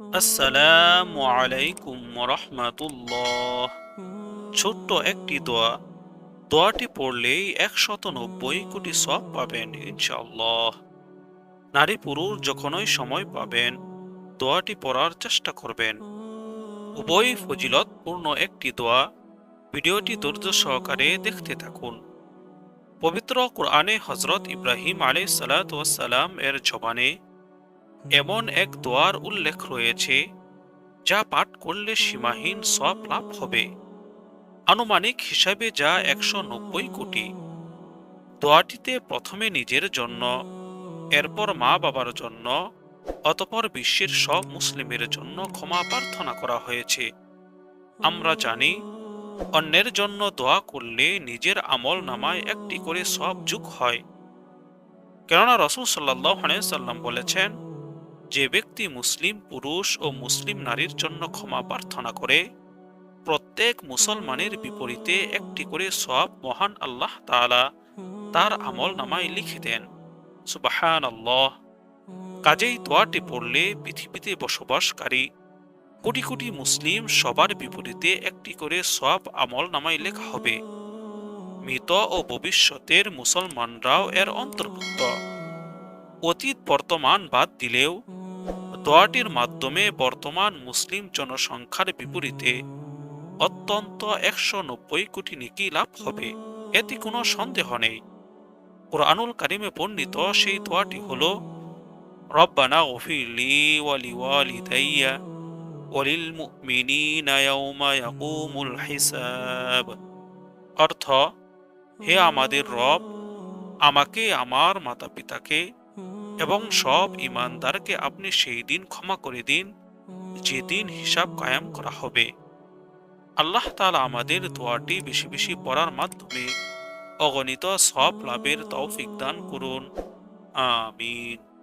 আসসালামু আলাইকুম রহমাতুল্লাহ ছোট্ট একটি দোয়া। দোয়াটি পড়লেই একশত নব্বই কোটি সব পাবেন, ইনশাআল্লাহ। নারী পুরুষ যখনই সময় পাবেন, দোয়াটি পড়ার চেষ্টা করবেন। উভয় ফজিলতপূর্ণ একটি দোয়া। ভিডিওটি ধৈর্য সহকারে দেখতে থাকুন। পবিত্র কোরআনে হজরত ইব্রাহিম আলাই সালাম এর জবানে এমন এক দোয়ার উল্লেখ রয়েছে, যা পাঠ করলে সীমাহীন সব লাভ হবে। আনুমানিক হিসাবে যা একশো নব্বই কোটি। দোয়াটিতে প্রথমে নিজের জন্য, এরপর মা বাবার জন্য, অতপর বিশ্বের সব মুসলিমের জন্য ক্ষমা প্রার্থনা করা হয়েছে। আমরা জানি, অন্যের জন্য দোয়া করলে নিজের আমল নামায় একটি করে সব যুগ হয়। কেননা রসুল সাল্লাহ সাল্লাম বলেছেন যে ব্যক্তি মুসলিম পুরুষ ও মুসলিম নারীর জন্য ক্ষমা প্রার্থনা করে, প্রত্যেক মুসলমানের বিপরীতে একটি করে সব মহান আল্লাহ তাআলা তার আমল নামায় লিখে দেন। সুবাহান আল্লাহ কাজেই দোয়াটি পড়লে পৃথিবীতে বসবাসকারী কোটি কোটি মুসলিম সবার বিপরীতে একটি করে সব আমল নামায় লেখা হবে। মৃত ও ভবিষ্যতের মুসলমানরাও এর অন্তর্ভুক্ত। অতীত বর্তমান বাদ দিলেও দোয়াটির মাধ্যমে বর্তমান মুসলিম জনসংখ্যার বিপরীতে অত্যন্ত একশো নব্বই কোটি নেকি লাভ হবে। এতে কোনো সন্দেহ নেই। কোরআনুল কারিমে বর্ণিত সেই দোয়াটি হল, রব্বানা গফিরলি ওয়ালি ওয়ালিদাইয়া ওয়ালিল মুমিনিনা ইয়াউমা হিসাব। অর্থ, হে আমাদের রব, আমাকে, আমার মাতা পিতাকে এবং সব ইমানদারকে আপনি সেই দিন ক্ষমা করে দিন যেদিন হিসাব কায়াম করা হবে। আল্লাহ তালা আমাদের দোয়াটি বেশি বেশি পড়ার মাধ্যমে অগণিত সব লাভের তৌফিক দান করুন। আমিন।